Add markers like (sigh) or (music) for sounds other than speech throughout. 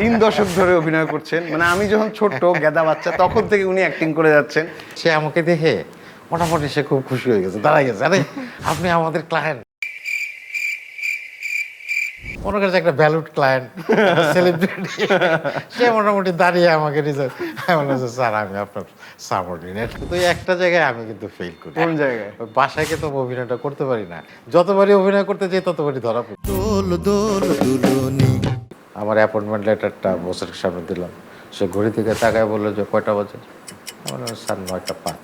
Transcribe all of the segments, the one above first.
তিন দশক ধরে অভিনয় করছেন। মানে আমি যখন ছোট্ট গেদা বাচ্চা তখন থেকে উনি অ্যাক্টিং করে যাচ্ছেন। সে আমাকে দেখে মোটামুটি সে খুব খুশি হয়ে গেছে দাঁড়াই গেছে। আরে আপনি আমাদের ক্লায়েন্ট মনে করছে একটা ভ্যালুড ক্লায়েন্ট সেলিব্রিটি সে মোটামুটি দাঁড়িয়ে আমাকে রিজার্ভ আমি স্যার আমি আপনার সাবঅর্ডিনেট কিন্তু একটা জায়গায় আমি কিন্তু ফেল করি। কোন জায়গায়? বাসায় কিন্তু অভিনয়টা করতে পারি না। যতবারই অভিনয় করতে যাই ততবারই ধরা পড়ি। দোল দোল দুলুনি। আমার অ্যাপয়েন্টমেন্ট লেটারটা বসের সামনে দিলাম। সে ঘড়ি থেকে তাকায় বলল যে কয়টা বাজে? আমার স্যার নয়টা পাঁচ।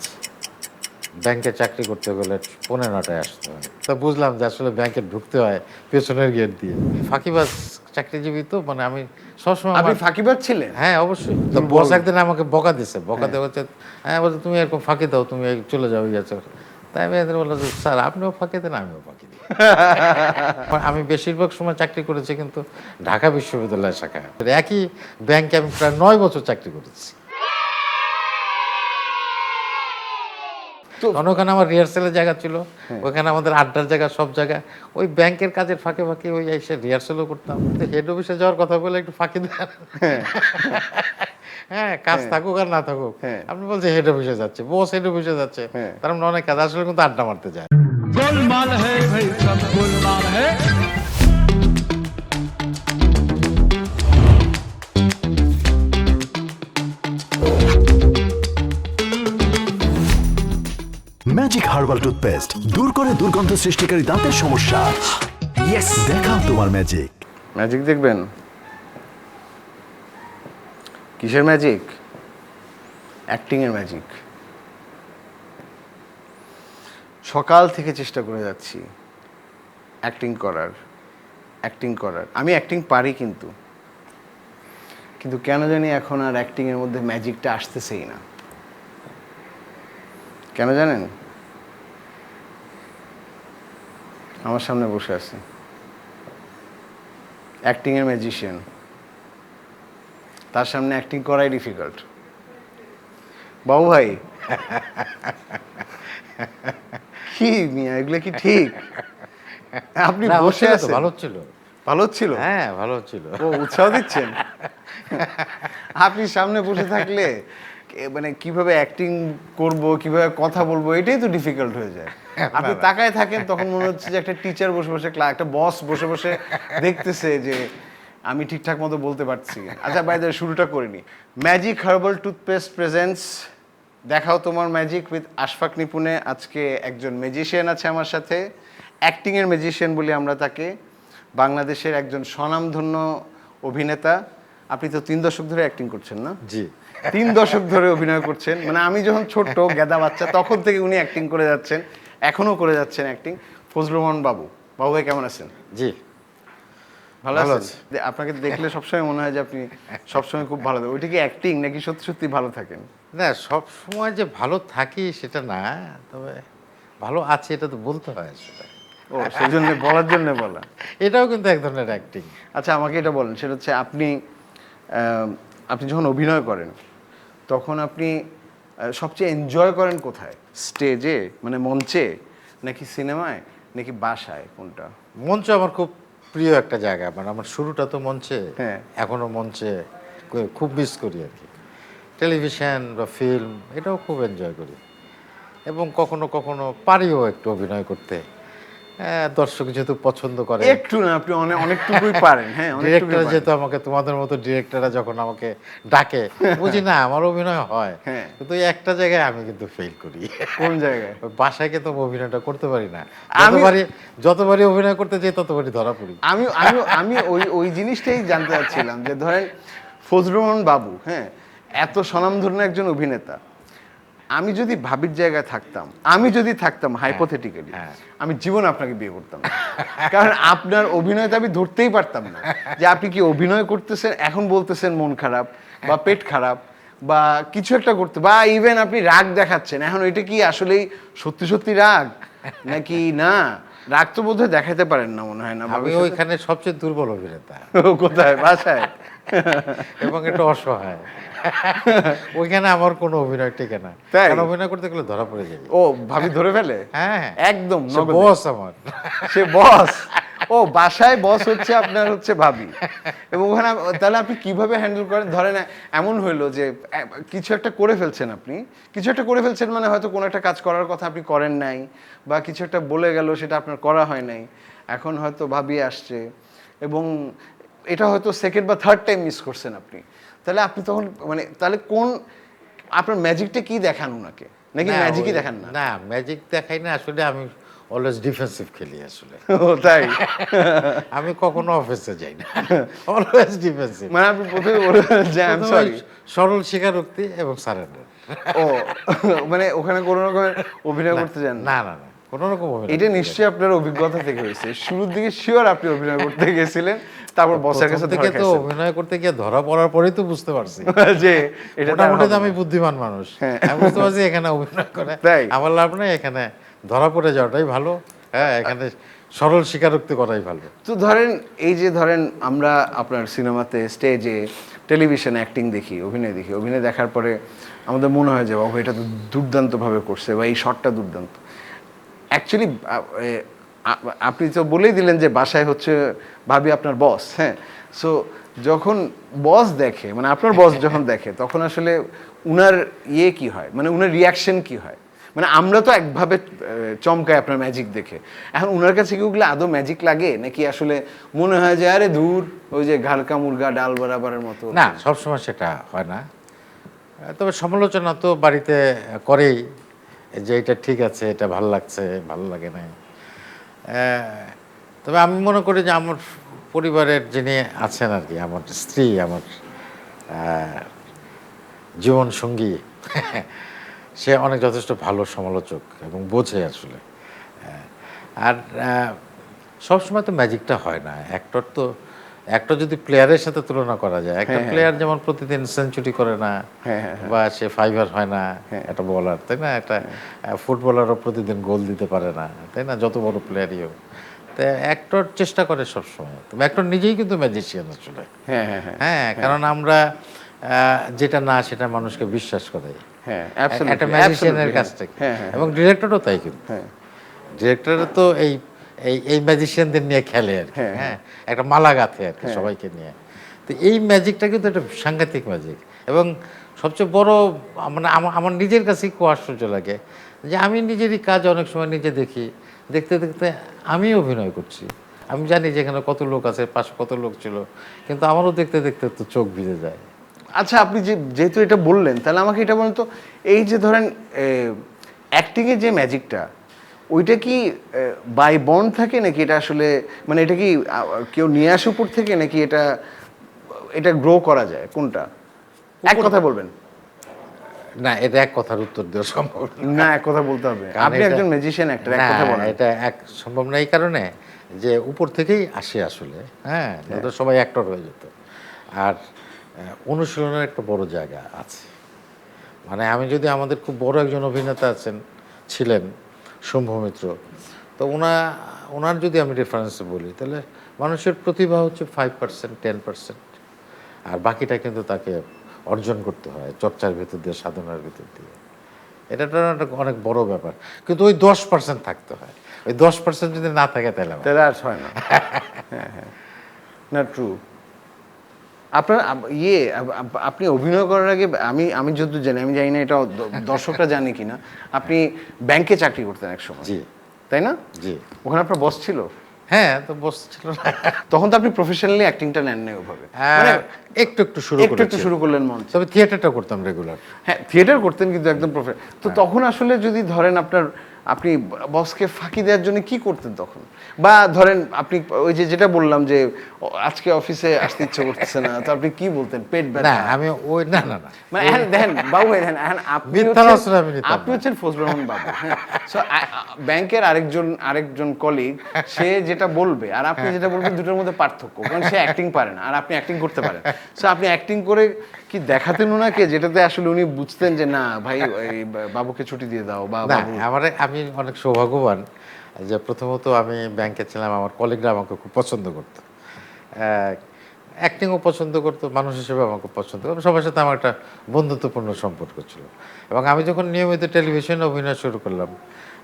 ব্যাংকে চাকরি করতে গেলে পনেরো নটায় আসতে হয়। তা বুঝলাম যে আসলে ব্যাংকে ঢুকতে হয় পেছনের গেট দিয়ে। ফাঁকিবাজ চাকরিজীবী তো মানে আমি সবসময় আপনি ফাঁকিবাজ ছিলেন? হ্যাঁ অবশ্যই। তো বস একদিন আমাকে বকা দিছে। বকা দেওয়া হচ্ছে হ্যাঁ বলছে তুমি এরকম ফাঁকি দাও তুমি চলে যাও গেছো তাই আমি এদের বললাম যে, স্যার আপনিও ফাঁকি দেন আমিও ফাঁকি দিই। আমি বেশিরভাগ সময় চাকরি করেছি কিন্তু ঢাকা বিশ্ববিদ্যালয় শাখায় একই ব্যাংকে আমি প্রায় নয় বছর চাকরি করেছি। ওখানে আমার রিহার্সেলের জায়গা ছিল ওখানে আমাদের আড্ডার জায়গা সব জায়গা। ওই ব্যাংকের কাজের ফাঁকে ফাঁকে ওই এসে রিহার্সেলও করতাম। হেড অফিসে যাওয়ার কথা বলে একটু ফাঁকি দেন। হ্যাঁ। কাজ থাকুক আর না থাকুক। হ্যাঁ। আপনি বলছে হেড অফিসে যাচ্ছে বস হেড অফিসে যাচ্ছে। হ্যাঁ। তার মানে অনেক কাজ আসলে কিন্তু আড্ডা মারতে যায়। गोलमाल है भाई सब गोलमाल है ম্যাজিক হার্বাল টুথপেস্ট দূর করে দুর্গন্ধ সৃষ্টিকারী দাঁতের সমস্যা ইয়েস দেখাও তোমার ম্যাজিক ম্যাজিক দেখবেন কিসের ম্যাজিক অ্যাক্টিং এর ম্যাজিক সকাল থেকে চেষ্টা করে যাচ্ছি। অ্যাক্টিং করার অ্যাক্টিং করার। আমি অ্যাক্টিং পারি কিন্তু। কিন্তু কেন জানি এখন আর অ্যাক্টিং এর মধ্যে ম্যাজিকটা আসতেছেই না। কেন জানেন? আমার সামনে বসে আছে। অ্যাক্টিং এর ম্যাজিশিয়ান তার সামনে অ্যাক্টিং করাই ডিফিকাল্ট বাবু ভাই। (laughs) কি মিয়া এগুলো কি ঠিক? আপনি বসে আছেন। ভালো ছিল ভালো ছিল হ্যাঁ ভালো ছিল ও উৎসাহ দিচ্ছেন? আপনি সামনে বসে থাকলে মানে কীভাবে অ্যাক্টিং করব কীভাবে কথা বলব এটাই তো ডিফিকাল্ট হয়ে যায়। আপনি তাকায় থাকেন তখন মনে হচ্ছে যে একটা টিচার বসে বসে ক্লা একটা বস বসে বসে দেখতেছে যে আমি ঠিকঠাক মতো বলতে পারছি। আচ্ছা বাইরে শুরুটা করিনি ম্যাজিক হার্বাল টুথপেস্ট প্রেজেন্টস দেখাও তোমার ম্যাজিক উইথ আশফাক নিপুণে। আজকে একজন ম্যাজিশিয়ান আছে আমার সাথে। অ্যাক্টিংয়ের ম্যাজিশিয়ান বলি আমরা তাকে। বাংলাদেশের একজন স্বনামধন্য অভিনেতা। আপনি তো তিন দশক ধরে অ্যাক্টিং করছেন না? জি। তিন দশক ধরে অভিনয় করছেন। মানে আমি যখন ছোট্ট গেদা বাচ্চা তখন থেকে উনি অ্যাক্টিং করে যাচ্ছেন। এখনও করে যাচ্ছেন অ্যাক্টিং ফজলুর রহমান বাবু। বাবু ভাই কেমন আছেন? জি। ভালো যে আপনাকে দেখলে সবসময় মনে হয় যে আপনি সবসময় খুব ভালো থাকেন। ওইটা কি অ্যাক্টিং নাকি সত্যি সত্যি ভালো থাকেন? না সব সময় যে ভালো থাকি সেটা না তবে ভালো আছে এটা তো বলতে হয় সেটা ও সেই জন্য বলার জন্য বলা। এটাও কিন্তু এক ধরনের অ্যাক্টিং আচ্ছা আমাকে এটা বলেন সেটা হচ্ছে আপনি আপনি যখন অভিনয় করেন তখন আপনি সবচেয়ে এনজয় করেন কোথায়? স্টেজে মানে মঞ্চে নাকি সিনেমায় নাকি বাসায় কোনটা? মঞ্চ আমার খুব প্রিয় একটা জায়গা আমার আমার শুরুটা তো মঞ্চে হ্যাঁ। এখনও মঞ্চে খুব মিস করি আর কি। টেলিভিশন বা ফিল্ম এটাও খুব এনজয় করি। এবং কখনো কখনো পারিও একটু অভিনয় করতে। দর্শক যেহেতু পছন্দ করে। একটু না আপনি অনেক অনেকটুকুই পারেন। হ্যাঁ ডিরেক্টর যেহেতু আমাকে তোমাদের মতো ডিরেক্টররা যখন আমাকে ডাকে বুঝি না আমার অভিনয় হয়। হ্যাঁ। কিন্তু একটা জায়গায় আমি কিন্তু ফেল করি। কোন জায়গায়? বাসায় কিন্তু অভিনয়টা করতে পারি না। যতবারই যতবারই অভিনয় করতে যাই ততবারই ধরা পড়ি। আমি আমি আমি ওই ওই জিনিসটাই জানতে চাচ্ছিলাম যে ধরেন ফজলুর রহমান বাবু হ্যাঁ এত স্বনামধন্য একজন অভিনেতা। আমি যদি ভাবির জায়গায় থাকতাম আমি যদি থাকতাম হাইপোথেটিক্যালি হ্যাঁ। আমি জীবন আপনাকে বিয়ে করতাম কারণ আপনার অভিনয়টা আমি ধরতেই পারতাম না যে আপনি কি অভিনয় করতেছেন এখন বলতেছেন মন খারাপ বা পেট খারাপ বা কিছু একটা করতে বা ইভেন আপনি রাগ দেখাচ্ছেন এখন এটা কি আসলেই সত্যি সত্যি রাগ? নাকি না? রাগ তো বোধহয় দেখাতে পারেন না মনে হয় না আমি। ওইখানে সবচেয়ে দুর্বল অভিনেতা। কোথায়? বাসায়? এবং একটু অসহায়। (laughs) ওইখানে আমার কোনো অভিনয় টেকে না। তাই? অভিনয় করতে গেলে ধরা পড়ে যাবে। ও ভাবি ধরে ফেলে? হ্যাঁ। একদম বস আমার। সে বস ও বাসায় বস হচ্ছে আপনার হচ্ছে ভাবি। এবং ওখানে তাহলে আপনি কীভাবে হ্যান্ডেল করেন? ধরেন এমন হইল যে কিছু একটা করে ফেলছেন আপনি। কিছু একটা করে ফেলছেন মানে হয়তো কোনো একটা কাজ করার কথা আপনি করেন নাই বা কিছু একটা বলে গেল সেটা আপনার করা হয় নাই। এখন হয়তো ভাবি আসছে। এবং এটা হয়তো সেকেন্ড বা থার্ড টাইম মিস করছেন আপনি। তাহলে আপনি তখন মানে তাহলে কোন আপনার ম্যাজিকটা কি দেখান ওনাকে নাকি ম্যাজিকই দেখান না? না ম্যাজিক দেখাই না আসলে আমি অলওয়েজ ডিফেন্সিভ খেলি আসলে। ও তাই? (laughs) আমি কখনো অফিসে যাই না। (laughs) অলওয়েজ ডিফেন্সিভ মানে আপনি প্রথমে আই সরি সরল স্বীকারোক্তি এবং সারেন্ডার ও (laughs) মানে ওখানে কোনো রকমের অভিনয় করতে যান না? না না কোনো রকম অভিনয় এটা নিশ্চয়ই আপনার অভিজ্ঞতা থেকে হয়েছে। শুরুর দিকে শিওর আপনি অভিনয় করতে গেছিলেন। তারপর বসের কাছে থেকে তো অভিনয় করতে গিয়ে ধরা পড়ার পরেই তো বুঝতে পারছি। (laughs) যে এটা মোটামুটি আমি বুদ্ধিমান মানুষ। হ্যাঁ। আমি বুঝতে পারছি এখানে অভিনয় করে। তাই? আমার লাভ নেই এখানে ধরা পড়ে যাওয়াটাই ভালো। হ্যাঁ এখানে সরল স্বীকারোক্তি করাই ভালো। তো ধরেন এই যে ধরেন আমরা আপনার সিনেমাতে স্টেজে টেলিভিশনে অ্যাক্টিং দেখি অভিনয় দেখি অভিনয় দেখার পরে আমাদের মনে হয় যে বাবু এটা তো দুর্দান্তভাবে করছে বা এই শটটা দুর্দান্ত। অ্যাকচুয়ালি আপনি তো বলেই দিলেন যে বাসায় হচ্ছে ভাবি আপনার বস হ্যাঁ? সো যখন বস দেখে মানে আপনার বস (laughs) যখন দেখে তখন আসলে উনার ইয়ে কি হয়? মানে উনার রিয়াকশন কি হয়? মানে আমরা তো একভাবে আহ, চমকাই আপনার ম্যাজিক দেখে। এখন উনার কাছে কি ওগুলো আদৌ ম্যাজিক লাগে? নাকি আসলে মনে হয় যে আরে দূর ওই যে ঘালকা মুরগা ডাল বরাবরের মতো? না সবসময় সেটা হয় না। তবে সমালোচনা তো বাড়িতে করেই যে এটা ঠিক আছে এটা ভালো লাগছে ভালো লাগে না তবে আমি মনে করি যে আমার পরিবারের যিনি আছেন আর কি, আমার স্ত্রী, আমার জীবন সঙ্গী (laughs) সে অনেক যথেষ্ট ভালো সমালোচক এবং বোঝে আসলে হ্যাঁ। আর সবসময় তো ম্যাজিকটা হয় না অ্যাক্টর তো অ্যাক্টর যদি প্লেয়ারের সাথে তুলনা করা যায় একটা প্লেয়ার যেমন প্রতিদিন সেঞ্চুরি করে না হ্যাঁ, হ্যাঁ, বা সে ফাইভার হয় না একটা বলার তাই না? একটা ফুটবলারও প্রতিদিন গোল দিতে পারে না তাই না? যত বড় প্লেয়ারই হোক। তো অ্যাক্টর চেষ্টা করে সবসময়। তবে অ্যাক্টর নিজেই কিন্তু ম্যাজিশিয়ান আসলে। হ্যাঁ হ্যাঁ হ্যাঁ। হ্যাঁ কারণ আমরা যেটা না সেটা মানুষকে বিশ্বাস করে। হ্যাঁ একটা ম্যাজিশিয়ানের কাছ থেকে। হ্যাঁ, হ্যাঁ, এবং ডিরেক্টরও তাই কিন্তু। হ্যাঁ। ডিরেক্টর তো এই এই এই ম্যাজিশিয়ানদের নিয়ে খেলে আর কি, হ্যাঁ, হ্যাঁ। একটা মালা গাঁথে আর কি সবাইকে নিয়ে। তো এই ম্যাজিকটা কিন্তু একটা সাংঘাতিক ম্যাজিক এবং সবচেয়ে বড় মানে আমার আমার নিজের কাছেই খুব আশ্চর্য লাগে যে আমি নিজেরই কাজ অনেক সময় নিজে দেখি। দেখতে দেখতে আমি অভিনয় করছি। আমি জানি যে এখানে কত লোক আছে পাশে কত লোক ছিল কিন্তু আমারও দেখতে দেখতে তো চোখ ভিজে যায়। আচ্ছা আপনি যে যেহেতু এটা বললেন তাহলে আমাকে এটা বলেন তো এই যে ধরেন অ্যাক্টিংয়ে যে ম্যাজিকটা ওইটা কি বাই বন্ড থাকে নাকি এটা আসলে মানে এটা কি কেউ নিয়ে আসে উপর থেকে নাকি এটা এটা গ্রো করা যায়? কোনটা? এক কথা বলবেন। না এটা এক কথার উত্তর দেওয়া সম্ভব না। না এক কথা বলতে হবে। আপনি একজন ম্যাজিশিয়ান একটা এক কথা বলেন। এটা এক সম্ভব না এই কারণে যে উপর থেকেই আসে আসলে হ্যাঁ? তো সবাই অ্যাক্টর হয়ে যেত। আর অনুশীলনের একটা বড় জায়গা আছে। মানে আমি যদি আমাদের খুব বড় একজন অভিনেতা আছেন ছিলেন শম্ভু মিত্র তো ওনা ওনার যদি আমি রেফারেন্সে বলি তাহলে মানুষের প্রতিভা হচ্ছে ফাইভ পার্সেন্ট টেন পার্সেন্ট আর বাকিটা কিন্তু তাকে অর্জন করতে হয় চর্চার ভিতর দিয়ে সাধনার ভিতর দিয়ে। এটা তো একটা অনেক বড় ব্যাপার। কিন্তু ওই দশ পার্সেন্ট থাকতে হয়। ওই দশ পার্সেন্ট যদি না থাকে তাহলে তাহলে আর হয় না। (laughs) হ্যাঁ হ্যাঁ। না ট্রু আপনার ইয়ে আপ- আপ- আপনি অভিনয় করার আগে আমি আমি যতদূর জানি আমি জানি না এটা দর্শকরা জানে কিনা আপনি ব্যাংকে চাকরি করতেন এক সময় জি। তাই না? জি। ওখানে আপনার বস ছিল? হ্যাঁ তো বসছিল না। তখন তো আপনি প্রফেশনালি অ্যাক্টিংটা নেন নাই ওভাবে। হ্যাঁ, মানে একটু একটু শুরু একটু একটু শুরু করলেন মন তবে থিয়েটারটা করতাম রেগুলার হ্যাঁ থিয়েটার করতেন কিন্তু একদম প্রফেশনাল হ্যাঁ। তো তখন আসলে যদি ধরেন আপনার আপনি বসকে ফাঁকি দেওয়ার জন্য কি করতেন তখন? বা ধরেন আপনি ওই যে যেটা বললাম যে আজকে অফিসে আসতে ইচ্ছে করতেছে না তো আপনি কি বলতেন? পেট না ব্যথা আমি ওই না না না। মানে এখন দেখেন বাবু ভাই দেখেন এখন আপনি আপনি হচ্ছেন ফজলুর রহমান বাবু হ্যাঁ। সো ব্যাংকের আরেকজন আরেকজন কলিগ সে যেটা বলবে আর আপনি যেটা বলবেন দুটোর মধ্যে পার্থক্য কারণ সে অ্যাক্টিং পারে না আর আপনি অ্যাক্টিং করতে পারেন। সো আপনি অ্যাক্টিং করে কি দেখাতেন ওনাকে যেটাতে আসলে উনি বুঝতেন যে না ভাই বাবুকে ছুটি দিয়ে দাও বা আমার আমি অনেক সৌভাগ্যবান যে প্রথমত আমি ব্যাংকে ছিলাম, আমার কলিগরা আমাকে খুব পছন্দ করতো। অ্যাক্টিংও পছন্দ করতো, মানুষ হিসেবে আমাকে পছন্দ করতো। সবার সাথে আমার একটা বন্ধুত্বপূর্ণ সম্পর্ক ছিল। এবং আমি যখন নিয়মিত টেলিভিশনে অভিনয় শুরু করলাম,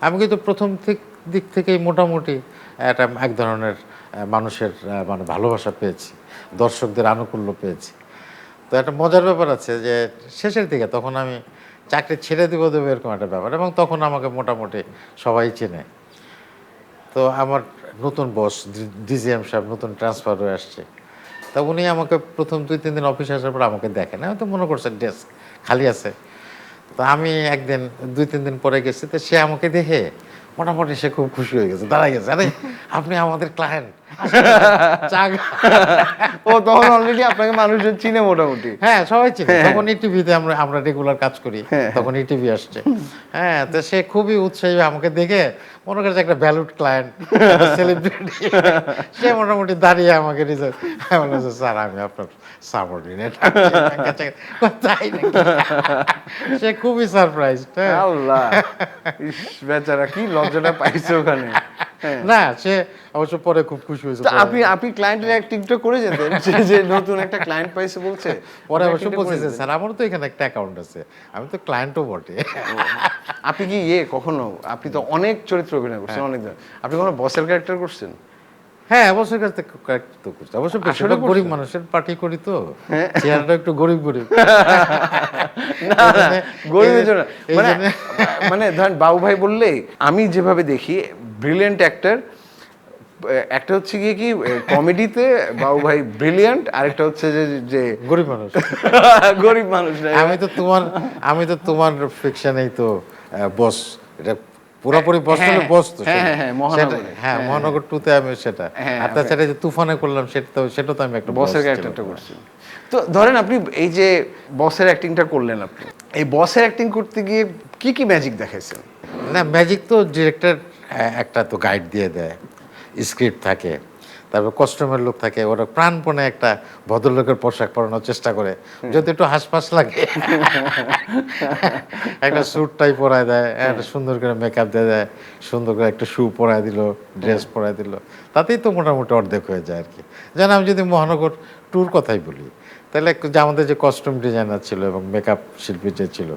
আমি কিন্তু প্রথম দিক থেকেই মোটামুটি একটা, এক ধরনের মানুষের মানে ভালোবাসা পেয়েছি, দর্শকদের আনুকূল্য পেয়েছি। তো একটা মজার ব্যাপার আছে যে শেষের দিকে তখন আমি চাকরি ছেড়ে দেবো দেবো এরকম একটা ব্যাপার। এবং তখন আমাকে মোটামুটি সবাই চেনে। তো আমার নতুন বস ডিজিএম সাহেব, নতুন ট্রান্সফার হয়ে আসছে। তা উনি আমাকে প্রথম দুই, তিন দিন অফিসে আসার পর আমাকে দেখেন। আমি তো মনে করছেন ডেস্ক খালি আছে। তো আমি একদিন, দুই, তিন দিন পরে গেছি। তো সে আমাকে দেখে মোটামুটি সে খুব খুশি হয়ে গেছে দাঁড়াই গেছে। আরে, আপনি আমাদের ক্লায়েন্ট ও তখন অলরেডি আপনাকে মানুষজন চিনে মোটামুটি। হ্যাঁ সবাই চিনে। তখন এই টিভিতে আমরা আমরা রেগুলার কাজ করি। হ্যাঁ। তখন এই টিভি আসছে। হ্যাঁ তো সে খুবই উৎসাহী আমাকে দেখে মনে করছে একটা ভ্যালুড ক্লায়েন্ট সেলিব্রিটি সে মোটামুটি দাঁড়িয়ে আমাকে রিজার্ভ আমি বললাম যে, স্যার আমি আপনার সাবঅর্ডিনেট তাই সে খুবই সারপ্রাইজ হ্যাঁ। আল্লাহ বেচারা কি লজ্জাটা পাইছে ওখানে। হ্যাঁ। না সে অবশ্য পরে খুব খুশি হয়েছে আপনি আপনি ক্লায়েন্টের অ্যাক্টিংটা করে যেতেন যে নতুন একটা ক্লায়েন্ট পাইছে বলছে পরে অবশ্য বলছে। স্যার আমারও তো এখানে একটা অ্যাকাউন্ট আছে আমি তো ক্লায়েন্টও বটে। আপনি কি ইয়ে কখনো আপনি তো অনেক চরিত্র অভিনয় করছেন হ্যাঁ। অনেক আপনি কখনো বসের ক্যারেক্টার করছেন? হ্যাঁ অবশ্যই কাছ থেকে correct তো করছি গরিব মানুষের পার্টি করি তো। হ্যাঁ। চেহারাটা একটু গরিব গরিব। (laughs) না এই মানে মানে ধরেন বাবু ভাই বললে আমি যেভাবে দেখি ব্রিলিয়েন্ট অ্যাক্টর একটা হচ্ছে গিয়ে কি কমেডিতে বাবু ভাই ব্রিলিয়েন্ট আরেকটা হচ্ছে যে যে গরিব মানুষ। (laughs) গরিব মানুষ আমি তো তোমার আমি তো তোমার ফিকশনেই তো বস এটা পুরোপুরি বস বস্তু হ্যাঁ, সেটা। হ্যাঁ, মহানগর। হ্যাঁ মহানগর টুতে আমি সেটা। হ্যাঁ, আর তাছাড়া যে তুফানে করলাম সেটা তো সেটা তো আমি একটা বসের। ক্যারেক্টারটা করছি। তো ধরেন আপনি এই যে বসের অ্যাক্টিংটা করলেন আপনি এই বসের অ্যাক্টিং করতে গিয়ে কি কি ম্যাজিক দেখাইছেন? না ম্যাজিক তো ডিরেক্টর একটা তো গাইড দিয়ে দেয়। স্ক্রিপ্ট থাকে। তারপর কস্টিউমের লোক থাকে ওরা প্রাণপণে একটা ভদ্রলোকের পোশাক পরানোর চেষ্টা করে। যদি একটু হাসপাস লাগে। একটা স্যুট টাই পরায় দেয় একটা সুন্দর করে মেকআপ দিয়ে দেয় সুন্দর করে একটা শু পরায় দিল ড্রেস পরায় দিল। তাতেই তো মোটামুটি অর্ধেক হয়ে যায় আর কি। যেন আমি যদি মহানগর ট্যুর কথাই বলি তাহলে যে আমাদের যে কস্টিউম ডিজাইনার ছিল এবং মেকআপ শিল্পী যে ছিল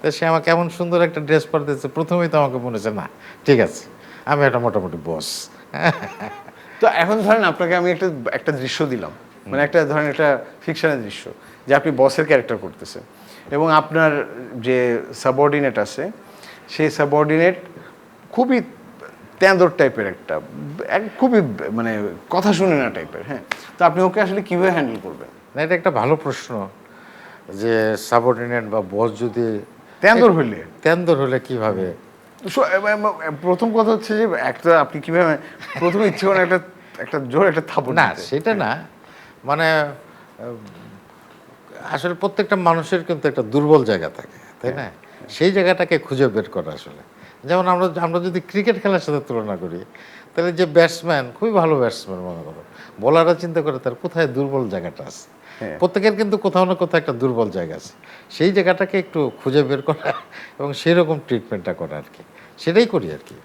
তো সে আমাকে এমন সুন্দর একটা ড্রেস পরে দিয়েছে প্রথমেই তো আমাকে মনে হচ্ছে না ঠিক আছে আমি একটা মোটামুটি বস তো এখন ধরেন আপনাকে আমি একটা একটা দৃশ্য দিলাম। মানে একটা ধরেন একটা ফিকশনের দৃশ্য যে আপনি বসের ক্যারেক্টার করতেছেন এবং আপনার যে সাবঅর্ডিনেট আছে সেই সাবঅর্ডিনেট খুবই তেঁদর টাইপের একটা খুবই মানে কথা শুনে না টাইপের হ্যাঁ। তো আপনি ওকে আসলে কীভাবে হ্যান্ডেল করবেন? না এটা একটা ভালো প্রশ্ন যে সাবঅর্ডিনেট বা বস যদি তেঁদর হইলে? তেন্দর হলে কীভাবে? প্রথম কথা হচ্ছে যে একটা আপনি কীভাবে প্রথম ইচ্ছে করেন একটা একটা জোর একটা থাপড় না। সেটা না। মানে আসলে প্রত্যেকটা মানুষের কিন্তু একটা দুর্বল জায়গা থাকে তাই না? সেই জায়গাটাকে খুঁজে বের করা আসলে। যেমন আমরা আমরা যদি ক্রিকেট খেলার সাথে তুলনা করি তাহলে যে ব্যাটসম্যান খুবই ভালো ব্যাটসম্যান মনে করো বোলাররা চিন্তা করে তার কোথায় দুর্বল জায়গাটা আছে। হ্যাঁ। প্রত্যেকের কিন্তু কোথাও না কোথাও একটা দুর্বল জায়গা আছে। সেই জায়গাটাকে একটু খুঁজে বের করা এবং সেই রকম ট্রিটমেন্টটা করা আর কি। সেটাই করি আর কি।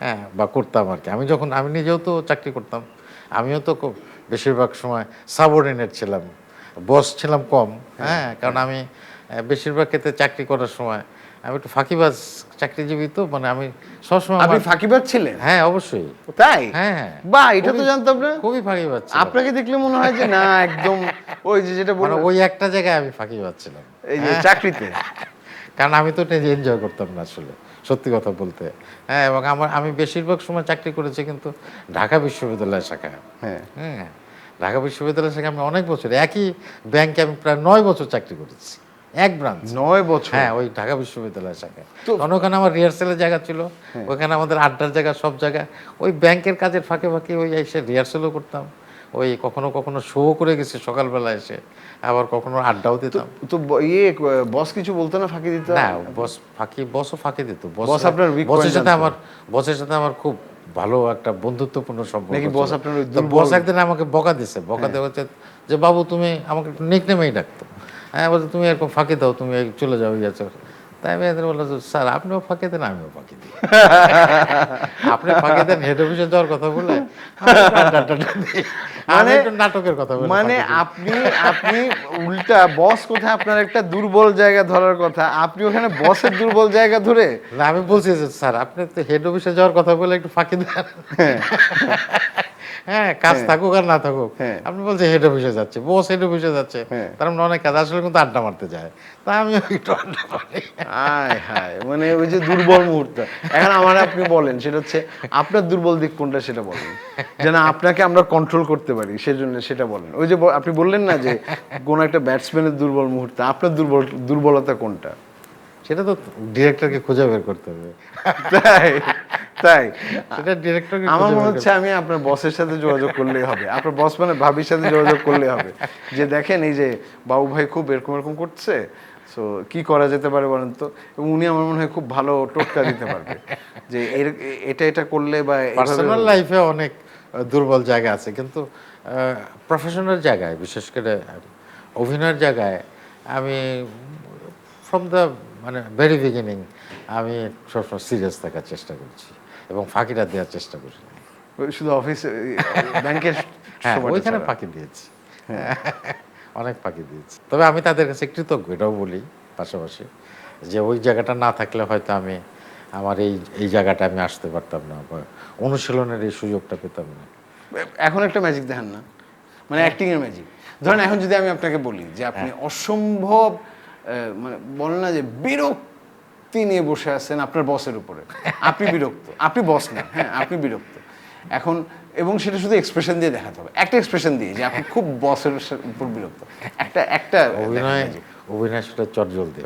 হ্যাঁ বা করতাম আর কি। আমি যখন আমি নিজেও তো চাকরি করতাম। আমিও তো বেশিরভাগ সময় সাবঅর্ডিনেট ছিলাম। বস ছিলাম কম হ্যাঁ কারণ আমি বেশিরভাগ ক্ষেত্রে চাকরি করার সময় আমি একটু ফাঁকিবাজ চাকরিজীবী তো মানে আমি সবসময় আপনি ফাঁকিবাজ ছিলেন? হ্যাঁ অবশ্যই। তাই? হ্যাঁ হ্যাঁ। বা এটা তো জানতাম না। খুবই ফাঁকিবাজ। আপনাকে দেখলে মনে হয় যে না একদম ওই যে যেটা বলে ওই একটা জায়গায় আমি ফাঁকিবাজ ছিলাম। এই যে চাকরিতে। (laughs) কারণ আমি তো নিজে এনজয় করতাম না আসলে। সত্যি কথা বলতে। হ্যাঁ এবং আমার আমি বেশিরভাগ সময় চাকরি করেছি কিন্তু ঢাকা বিশ্ববিদ্যালয় শাখায় হ্যাঁ। হ্যাঁ ঢাকা বিশ্ববিদ্যালয় শাখায় আমি অনেক বছর একই ব্যাংকে আমি প্রায় নয় বছর চাকরি করেছি এক ব্রাঞ্চ নয় বছর? হ্যাঁ ওই ঢাকা বিশ্ববিদ্যালয় শাখায়। তখন ওখানে আমার রিহার্সেলের জায়গা ছিল ওখানে আমাদের আড্ডার জায়গা সব জায়গা ওই ব্যাংকের কাজের ফাঁকে ফাঁকে ওই এসে রিহার্সেলও করতাম। ওই কখনো কখনো শো করে গেছি সকালবেলা এসে আবার কখনো আড্ডাও দিতাম। তো ইয়ে বস কিছু বলতো না ফাঁকি দিত? না বস ফাঁকি বসও ফাঁকি দিত। বস আপনার বসের সাথে আমার বসের সাথে আমার খুব ভালো একটা বন্ধুত্বপূর্ণ সম্পর্ক নাকি boss আপনার বস একদিন আমাকে বকা দিছে বকা দেওয়া হচ্ছে যে বাবু তুমি আমাকে একটু নিকনেমেই ডাকতো। হ্যাঁ বলছে তুমি এরকম ফাঁকি দাও তুমি চলে যাও গেছো তাই আমি এদের বললাম স্যার আপনিও ফাঁকি দেন আমিও ফাঁকি দিই। (laughs) আপনি ফাঁকি দেন হেড অফিসে যাওয়ার কথা বলে মানে- নাটকের কথা বলে মানে আপনি আপনি উল্টা বস কোথায়? আপনার একটা দুর্বল জায়গা ধরার কথা। আপনি ওখানে বসের দুর্বল জায়গা ধরে না আমি বলছি স্যার আপনি তো হেড অফিসে যাওয়ার কথা বলে একটু ফাঁকি দেন। হ্যাঁ কাজ থাকুক আর না থাকুক। হ্যাঁ। আপনি বলছেন হেড অফিসে যাচ্ছে বস হেড অফিসে যাচ্ছে। হ্যাঁ। তার মানে অনেক কাজ আসলে কিন্তু আড্ডা মারতে যায়। তা আমি একটু আড্ডা মারি। আয় হায় মানে ওই যে দুর্বল মুহূর্ত। এখন আমার আপনি বলেন সেটা হচ্ছে আপনার দুর্বল দিক কোনটা সেটা বলেন। যেন আপনাকে আমরা কন্ট্রোল করতে পারি সেজন্য সেটা বলেন। ওই যে আপনি বললেন না যে কোন একটা ব্যাটসম্যানের দুর্বল মুহূর্ত আপনার দুর্বল দুর্বলতা কোনটা? সেটা তো ডিরেক্টরকে খুঁজে বের করতে হবে। তাই তাই। সেটা ডিরেক্টরকে আমার মনে হচ্ছে আমি আপনার বসের সাথে যোগাযোগ করলেই হবে। আপনার বস মানে ভাবির সাথে যোগাযোগ করলেই হবে। যে দেখেন এই যে বাবু ভাই খুব এরকম এরকম করছে সো কি করা যেতে পারে বলেন তো? এবং উনি আমার মনে হয় খুব ভালো টোটকা দিতে পারবে। যে এর এটা এটা করলে বা পার্সোনাল লাইফে অনেক দুর্বল জায়গা আছে। কিন্তু প্রফেশনাল জায়গায় বিশেষ করে অভিনয়ের জায়গায় আমি ফ্রম দ্য মানে ভেরি বিগিনিং আমি সবসময় সিরিয়াস থাকার চেষ্টা করছি এবং ফাঁকিটা দেওয়ার চেষ্টা করি না। ওই শুধু অফিস ব্যাংকের হ্যাঁ ওইখানে ফাঁকি দিয়েছি। অনেক ফাঁকি দিয়েছি। তবে আমি তাদের কাছে কৃতজ্ঞ এটাও বলি পাশাপাশি যে ওই জায়গাটা না থাকলে হয়তো আমি আমার এই এই জায়গাটা আমি আসতে পারতাম না বা অনুশীলনের এই সুযোগটা পেতাম না। এখন একটা ম্যাজিক দেখেন না। মানে অ্যাক্টিংয়ের ম্যাজিক ধরেন এখন যদি আমি আপনাকে বলি যে আপনি অসম্ভব আহ, মানে বলেন না যে বিরক্তি নিয়ে বসে আছেন আপনার বসের উপরে। আপনি বিরক্ত আপনি বস না হ্যাঁ আপনি বিরক্ত। এখন এবং সেটা শুধু এক্সপ্রেশন দিয়ে দেখাতে হবে। একটা এক্সপ্রেশন দিয়ে যে আপনি খুব বসের উপর বিরক্ত। একটা একটা অভিনয় অভিনয় সেটা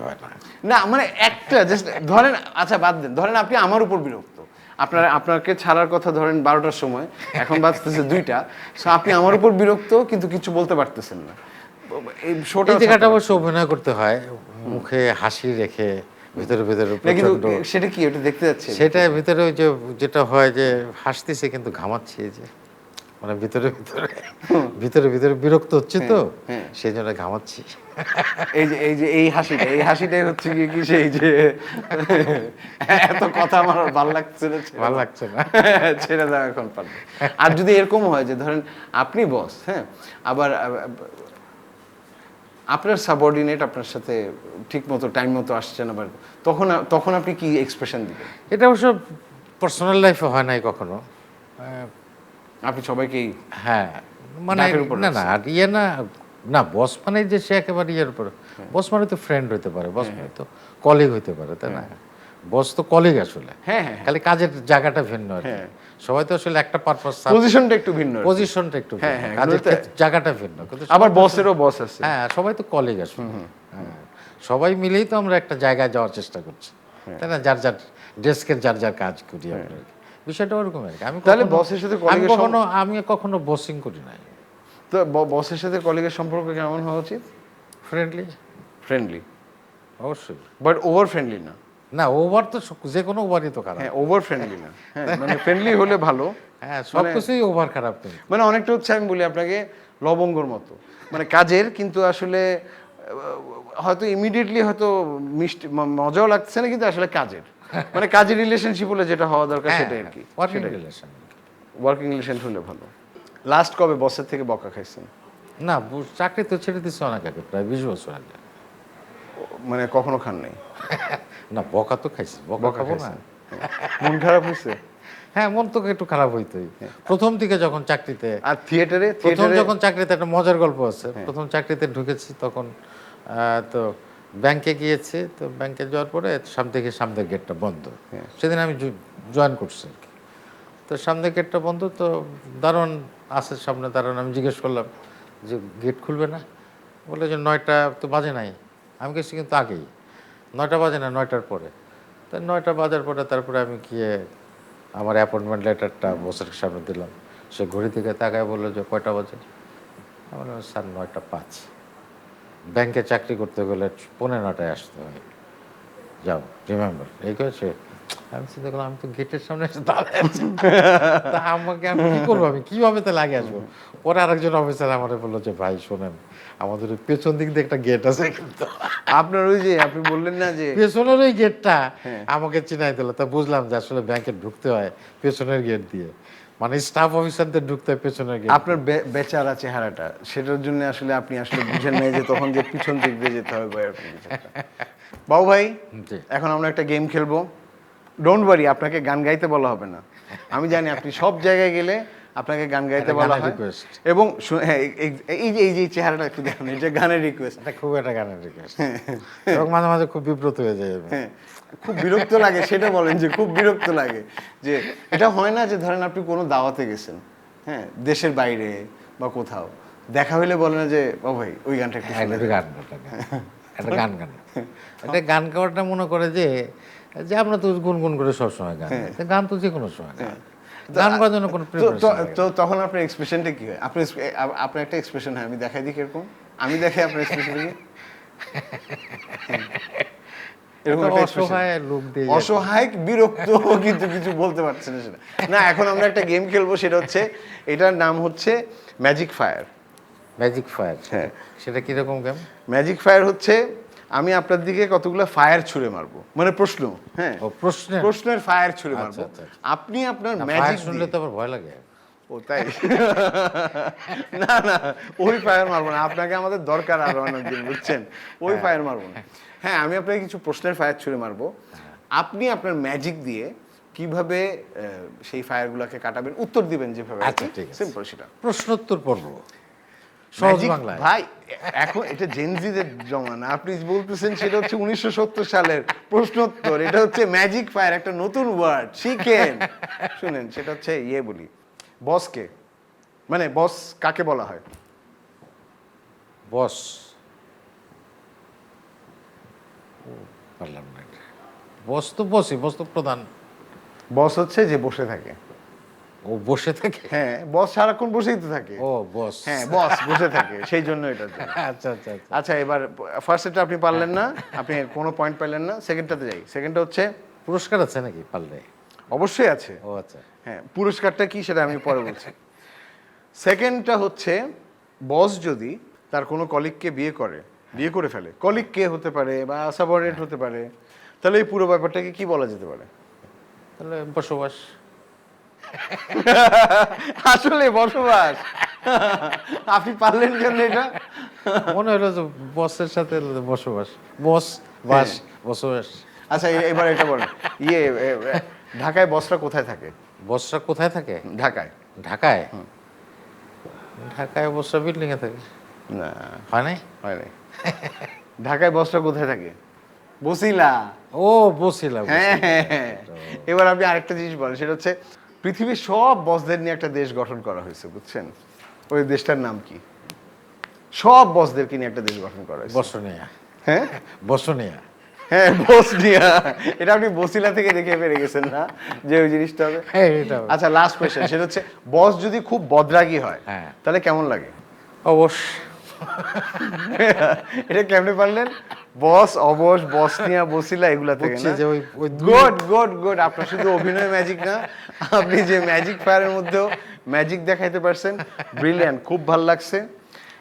হয় না। না মানে একটা জাস্ট ধরেন আচ্ছা বাদ দেন। ধরেন আপনি আমার উপর বিরক্ত। আপনার আপনাকে ছাড়ার কথা ধরেন বারোটার সময় এখন বাজতেছে দুইটা। সো আপনি আমার উপর বিরক্ত কিন্তু কিছু বলতে পারতেছেন না। এই শোটা এই জায়গাটা অবশ্য অভিনয় করতে হয়। মুখে হাসি রেখে ভিতরে ভিতরে সেটা কি? ওটা দেখতে যাচ্ছে? সেটা ভিতরে ওই যে যেটা হয় যে হাসতেছে কিন্তু ঘামাচ্ছে যে। মানে ভিতরে ভিতরে (laughs) ভিতরে ভিতরে বিরক্ত হচ্ছে তো। হ্যাঁ। সেই জন্য ঘামাচ্ছি। এই যে এই যে এই হাসিটা এই হাসিটাই হচ্ছে কি কি সেই যে (laughs) এত কথা আমার ভালো লাগছে না দাও। লাগছে না। (laughs) ছেড়ে দাও এখন পারবে। আর যদি এরকম হয় যে ধরেন আপনি বস হ্যাঁ? আবার আব- আপনার সাবঅর্ডিনেট আপনার সাথে ঠিক মতো টাইম মতো আসছে না তখন তখন আপনি কি এক্সপ্রেশন দিবেন? এটা অবশ্য পার্সোনাল লাইফে হয় নাই কখনো। আপনি সবাইকেই হ্যাঁ। মানে না না আর ইয়ে না না বস মানে যে সে একেবারে ইয়ের উপর বস মানে তো ফ্রেন্ড হতে পারে বস মানে তো কলিগ হতে পারে তাই না? বস তো কলিগ আসলে। হ্যাঁ, হ্যাঁ, খালি কাজের জায়গাটা ভিন্ন আর হ্যাঁ। সবাই তো আসলে একটা পারপাস পজিশনটা একটু ভিন্ন পজিশনটা একটু হ্যাঁ, হ্যাঁ, জায়গাটা ভিন্ন। কিন্তু আবার বসেরও বস আছে। হ্যাঁ সবাই তো কলিগ আসলে। হ্যাঁ। সবাই মিলেই তো আমরা একটা জায়গায় যাওয়ার চেষ্টা করছি। তাই না? যার যার ডেস্কের যার যার কাজ করি আমরা। বিষয়টা ওরকম আর আমি তাহলে বসের সাথে আমি কখনো আমি কখনো বসিং করি নাই। তো বসের সাথে কলিগের সম্পর্ক কেমন হওয়া উচিত? ফ্রেন্ডলি ফ্রেন্ডলি অবশ্যই। বাট ওভার ফ্রেন্ডলি না। না ওভার তো যে কোনো ওভারই তো খারাপ। হ্যাঁ ওভার ফ্রেন্ডলি না। হ্যাঁ মানে ফ্রেন্ডলি হলে ভালো। হ্যাঁ সব কিছুই ওভার খারাপ মানে অনেকটা হচ্ছে আমি বলি আপনাকে লবঙ্গর মতো। মানে কাজের কিন্তু আসলে হয়তো ইমিডিয়েটলি হয়তো মিষ্টি মজাও লাগছে না কিন্তু আসলে কাজের। মানে কাজের রিলেশনশিপ হলে যেটা হওয়া দরকার হ্যাঁ, সেটাই আর কি। ওয়ার্কিং রিলেশন ওয়ার্কিং রিলেশন হলে ভালো। লাস্ট কবে বসের থেকে বকা খাইছেন? না চাকরি তো ছেড়ে দিচ্ছে অনেক আগে প্রায় বিশ বছর আগে। মানে কখনো খান নাই? (laughs) না বকা তো খাইছি বকা খাব না। মন খারাপ হয়েছে হ্যাঁ মন তো একটু খারাপ হইতোই। প্রথম দিকে যখন চাকরিতে আর থিয়েটারে প্রথম যখন চাকরিতে একটা মজার গল্প আছে হ্যাঁ। প্রথম চাকরিতে ঢুকেছি তখন তো ব্যাংকে গিয়েছি তো ব্যাংকে যাওয়ার পরে সামনে থেকে সামনের গেটটা বন্ধ। হ্যাঁ। সেদিন আমি জয়েন করছি আর কি। তো সামনের গেটটা বন্ধ তো দারুণ আছে সামনে দারুণ আমি জিজ্ঞেস করলাম যে গেট খুলবে না? বলে যে নয়টা তো বাজে নাই। আমি গেছি কিন্তু আগেই। নয়টা বাজে না, নয়টার পরে। তাই নয়টা বাজার পরে তারপরে আমি গিয়ে আমার অ্যাপয়েন্টমেন্ট লেটারটা বসের সামনে দিলাম। সে ঘড়ি থেকে তাকায় বলল যে, কয়টা বাজে? আমার স্যার, নয়টা পাঁচ। ব্যাংকে চাকরি করতে গেলে পৌনে নটায় আসতে হয়। যাও রিমেম্বার এই করেছে। আমি চিন্তা করলাম আমি তো গেটের সামনে এসে দাঁড়ায় আছি। তা আমাকে আমি কি করব? আমি কীভাবে তো লাগে আসব? পরে আরেকজন অফিসার আমার বলল যে ভাই শোনেন আমাদের ওই পেছন দিক দিয়ে একটা গেট আছে কিন্তু আপনার ওই যে আপনি বললেন না যে পেছনের ওই গেটটা হ্যাঁ। আমাকে চিনাই দিল। তা বুঝলাম যে আসলে ব্যাংকে ঢুকতে হয় পেছনের গেট দিয়ে। মানে স্টাফ অফিসারদের ঢুকতে হয় পেছনের গেট আপনার বেচারা চেহারাটা সেটার জন্য আসলে আপনি আসলে বুঝেন নাই যে তখন যে পিছন দিক দিয়ে যেতে হবে বাবু ভাই এখন আমরা একটা গেম খেলব। ডোন্ট ওয়ারি আপনাকে গান গাইতে বলা হবে না। আমি জানি আপনি সব জায়গায় গেলে আপনাকে গান গাইতে বলা হয়। এবং হ্যাঁ এই- যে এই যে চেহারাটা একটু দেখুন এটা গানের রিকোয়েস্ট এটা খুব একটা গানের রিকোয়েস্ট এবং মাঝে মাঝে খুব বিব্রত হয়ে যায় হ্যাঁ খুব বিরক্ত লাগে সেটা বলেন যে খুব বিরক্ত লাগে যে এটা হয় না যে ধরেন আপনি কোনো দাওয়াতে গেছেন হ্যাঁ দেশের বাইরে বা কোথাও। দেখা হইলে বলে না যে ও ভাই ওই গানটা একটু। একটু গান গান। একটা গান গান। একটা গান গাওয়াটা মনে করে যে যে আমরা তো গুনগুন করে সবসময় গান। তা গান তো যে কোনো সময় গান। গান করার জন্য কোনো তো- তখন আপনার এক্সপ্রেশনটা কি হয়? আপনার আপনার একটা এক্সপ্রেশন হয় আমি দেখাই দিই কীরকম? আমি দেখাই আপনার এক্সপ্রেশন একটা expression। অসহায় লোক দিয়ে অসহায় বিরক্ত কিন্তু কিছু বলতে পারছে না সেটা। না এখন আমরা একটা গেম খেলব সেটা হচ্ছে এটার নাম হচ্ছে ম্যাজিক ফায়ার ম্যাজিক ফায়ার হ্যাঁ। সেটা কীরকম গেম ম্যাজিক ফায়ার হচ্ছে আমি আপনার দিকে কতগুলো ফায়ার ছুঁড়ে মারবো? মানে প্রশ্ন হ্যাঁ। প্রশ্ন প্রশ্নের? ফায়ার ছুঁড়ে মারবো। আচ্ছা, আচ্ছা, আপনি আপনার ম্যাজিক শুনলে তো আবার ভয় লাগে। ও তাই? (laughs) না না ওই ফায়ার মারবো না। আপনাকে আমাদের দরকার আরও অনেকদিন বুঝছেন? ওই ফায়ার মারবো না। হ্যাঁ আমি আপনাকে কিছু প্রশ্নের ফায়ার ছুড়ে মারবো। আপনি আপনার ম্যাজিক দিয়ে কীভাবে সেই ফায়ারগুলোকে কাটাবেন? উত্তর দিবেন যেভাবে আচ্ছা, ঠিক আছে। সিম্পল সেটা। প্রশ্নোত্তর পর্ব। সহজ বাংলায়। ভাই এখন এটা জেনজিদের জমানা। আপনি বলতেছেন সেটা হচ্ছে উনিশশো সত্তর সালের প্রশ্নোত্তর এটা হচ্ছে ম্যাজিক ফায়ার একটা নতুন ওয়ার্ড শিখেন। শুনেন সেটা হচ্ছে ইয়ে বলি বসকে। মানে বস কাকে বলা হয়? বস। ও, পারলাম না বস তো বসই বস তো প্রধান। বস হচ্ছে যে বসে থাকে। ও বসে থাকে? হ্যাঁ বস সারাক্ষণ বসেই তো থাকে। ও বস। হ্যাঁ বস বসে থাকে সেই জন্য এটা (laughs) আচ্ছা আচ্ছা আচ্ছা। আচ্ছা এবার ফার্স্টটা আপনি পারলেন না আপনি কোনো পয়েন্ট পেলেন না সেকেন্ডটাতে যাই। সেকেন্ডটা হচ্ছে পুরস্কার আছে নাকি পারলে? অবশ্যই আছে। ও আচ্ছা। হ্যাঁ পুরস্কারটা কি সেটা আমি পরে বলছি। সেকেন্ডটা হচ্ছে বস যদি তার কোনো কলিগকে বিয়ে করে বিয়ে করে ফেলে কলিগ কে হতে পারে বা সাবঅর্ডিনেট হতে পারে তাহলে এই পুরো ব্যাপারটাকে কি বলা যেতে পারে? তাহলে বসবাস। আসলে বসবাস। আপনি পারলেন কেন এটা? মনে হলো যে বসের সাথে বসবাস। বস বাস বসবাস। আচ্ছা এবার এটা বলেন। ইয়ে ঢাকায় বসরা কোথায় থাকে? বসরা কোথায় থাকে? ঢাকায়। ঢাকায়? ঢাকায় বসরা বিল্ডিং এ থাকে। না। হয় নাই? হয় নাই। ঢাকায় বসরা কোথায় থাকে? বসিলা। ও বসিলাম হ্যাঁ হ্যাঁ, হ্যাঁ। এবার আপনি আরেকটা জিনিস বলেন সেটা হচ্ছে পৃথিবীর সব বসদের নিয়ে একটা দেশ গঠন করা হয়েছে বুঝছেন? ওই দেশটার নাম কি? সব বসদেরকে নিয়ে একটা দেশ গঠন করা হয়েছে। বসনিয়া। হ্যাঁ? বসনিয়া। হ্যাঁ বসনিয়া। এটা আপনি বসিলা থেকে দেখে পেরে গেছেন না যে ওই জিনিসটা হবে? হ্যাঁ এটা। আচ্ছা লাস্ট কোয়েশ্চেন সেটা হচ্ছে বস যদি খুব বদরাগী হয় হ্যাঁ। তাহলে কেমন লাগে? অবশ্য এটা কেমনে পারলেন? বস অবশ বসনিয়া বসিলা এগুলা থেকে যে ওই- ওই গুড গুড গুড। আপনার শুধু অভিনয় ম্যাজিক না আপনি যে ম্যাজিক ফায়ারের মধ্যেও ম্যাজিক দেখাইতে পারছেন। ব্রিলিয়ান্ট খুব ভালো লাগছে।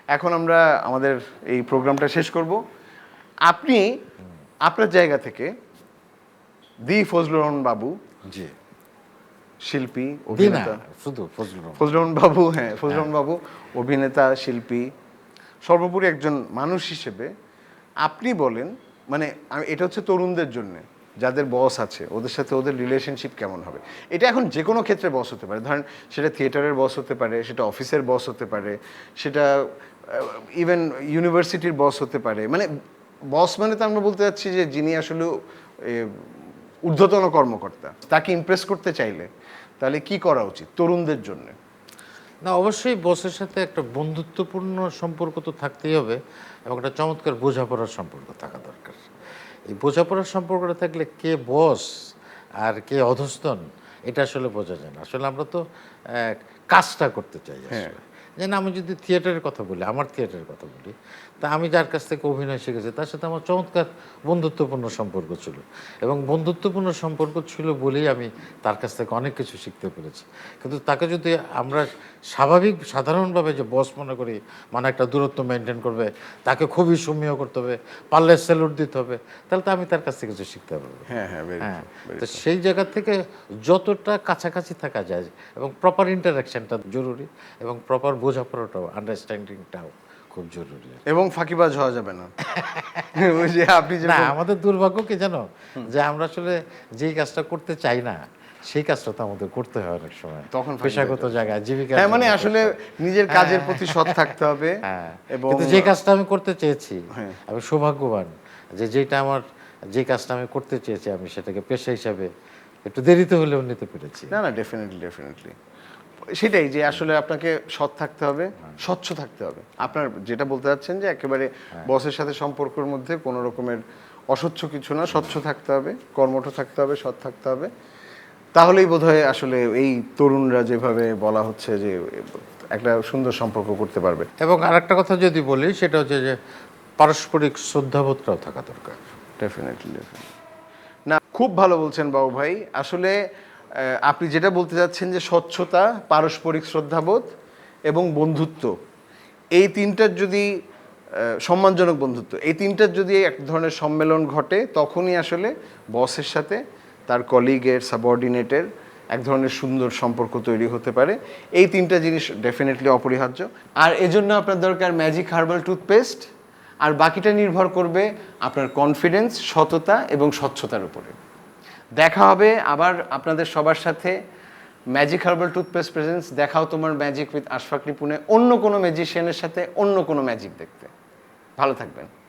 এখন আমরা আমাদের এই প্রোগ্রামটা শেষ করব। আপনি আপনার জায়গা থেকে দি ফজলুর রহমান বাবু জি। শিল্পী অভিনেতা। শুধু ফজলুর রহমান। ফজলুর বাবু হ্যাঁ ফজলুর বাবু অভিনেতা শিল্পী সর্বোপরি একজন মানুষ হিসেবে আপনি বলেন মানে এটা হচ্ছে তরুণদের জন্য, যাদের বস আছে, ওদের সাথে ওদের রিলেশনশিপ কেমন হবে? এটা এখন যে কোনো ক্ষেত্রে বস হতে পারে। ধরেন, সেটা থিয়েটারের বস হতে পারে, সেটা অফিসের বস হতে পারে, সেটা ইভেন ইউনিভার্সিটির বস হতে পারে। মানে বস মানে তো আমরা বলতে চাচ্ছি যে, যিনি আসলে ঊর্ধ্বতন কর্মকর্তা, তাকে ইমপ্রেস করতে চাইলে, তাহলে কি করা উচিত তরুণদের জন্য? না অবশ্যই বসের সাথে একটা বন্ধুত্বপূর্ণ সম্পর্ক তো থাকতেই হবে এবং একটা চমৎকার বোঝাপড়ার সম্পর্ক থাকা দরকার। এই বোঝাপড়ার সম্পর্কটা থাকলে কে বস আর কে অধস্তন এটা আসলে বোঝা যায় না। আসলে আমরা তো কাজটা করতে চাই আসলে। যেন আমি যদি থিয়েটারের কথা বলি আমার থিয়েটারের কথা বলি তা আমি যার কাছ থেকে অভিনয় শিখেছি তার সাথে আমার চমৎকার বন্ধুত্বপূর্ণ সম্পর্ক ছিল। এবং বন্ধুত্বপূর্ণ সম্পর্ক ছিল বলেই আমি তার কাছ থেকে অনেক কিছু শিখতে পেরেছি। কিন্তু তাকে যদি আমরা স্বাভাবিক সাধারণভাবে যে বস মনে করি মানে একটা দূরত্ব মেনটেন করবে তাকে খুবই সমীহ করতে হবে পারলে স্যালুট দিতে হবে তাহলে তো আমি তার কাছ থেকে কিছু শিখতে পারব। হ্যাঁ হ্যাঁ হ্যাঁ তো সেই জায়গা থেকে যতটা কাছাকাছি থাকা যায় এবং প্রপার ইন্টারাকশনটা জরুরি এবং প্রপার বোঝাপড়াটাও আন্ডারস্ট্যান্ডিংটাও খুব জরুরি এবং ফাঁকিবাজ হওয়া যাবে না। (laughs) যে আপনি না আমাদের দুর্ভাগ্য কি জানো? যে আমরা আসলে যেই কাজটা করতে চাই না সেই কাজটা তো আমাদের করতে হয় অনেক সময়। তখন পেশাগত জায়গায় জীবিকা হ্যাঁ মানে আসলে নিজের কাজের প্রতি সৎ থাকতে হবে (laughs) হ্যাঁ। এবং কিন্তু যে কাজটা আমি করতে চেয়েছি হ্যাঁ। আমি সৌভাগ্যবান যে যেটা আমার যে কাজটা আমি করতে চেয়েছি আমি সেটাকে পেশা হিসাবে একটু দেরিতে হলেও নিতে পেরেছি। না না ডেফিনেটলি ডেফিনেটলি সেটাই যে আসলে আপনাকে সৎ থাকতে হবে স্বচ্ছ থাকতে হবে। আপনার যেটা বলতে চাচ্ছেন যে একেবারে বসের সাথে সম্পর্কের মধ্যে কোনো রকমের অস্বচ্ছ কিছু না স্বচ্ছ থাকতে হবে কর্মঠ থাকতে হবে সৎ থাকতে হবে। তাহলেই বোধহয় আসলে এই তরুণরা যেভাবে বলা হচ্ছে যে একটা সুন্দর সম্পর্ক করতে পারবে। এবং আরেকটা কথা যদি বলি সেটা হচ্ছে যে পারস্পরিক শ্রদ্ধাবোধটাও থাকা দরকার। ডেফিনেটলি ডেফিনেটলি না খুব ভালো বলছেন বাবু ভাই। আসলে আপনি যেটা বলতে চাচ্ছেন যে স্বচ্ছতা, পারস্পরিক শ্রদ্ধাবোধ এবং বন্ধুত্ব, এই তিনটার যদি সম্মানজনক বন্ধুত্ব, এই তিনটার যদি এক ধরনের সম্মেলন ঘটে, তখনই আসলে বসের সাথে তার কলিগের সাবঅর্ডিনেটের এক ধরনের সুন্দর সম্পর্ক তৈরি হতে পারে। এই তিনটা জিনিস ডেফিনেটলি অপরিহার্য। আর এজন্য আপনার দরকার ম্যাজিক হার্বাল টুথপেস্ট আর বাকিটা নির্ভর করবে আপনার কনফিডেন্স সততা এবং স্বচ্ছতার উপরে। দেখা হবে আবার আপনাদের সবার সাথে। ম্যাজিক হার্বাল টুথপেস্ট প্রেজেন্স দেখাও তোমার ম্যাজিক উইথ আশফাক নিপুণে অন্য কোনো ম্যাজিশিয়ানের সাথে অন্য কোনো ম্যাজিক দেখতে। ভালো থাকবেন।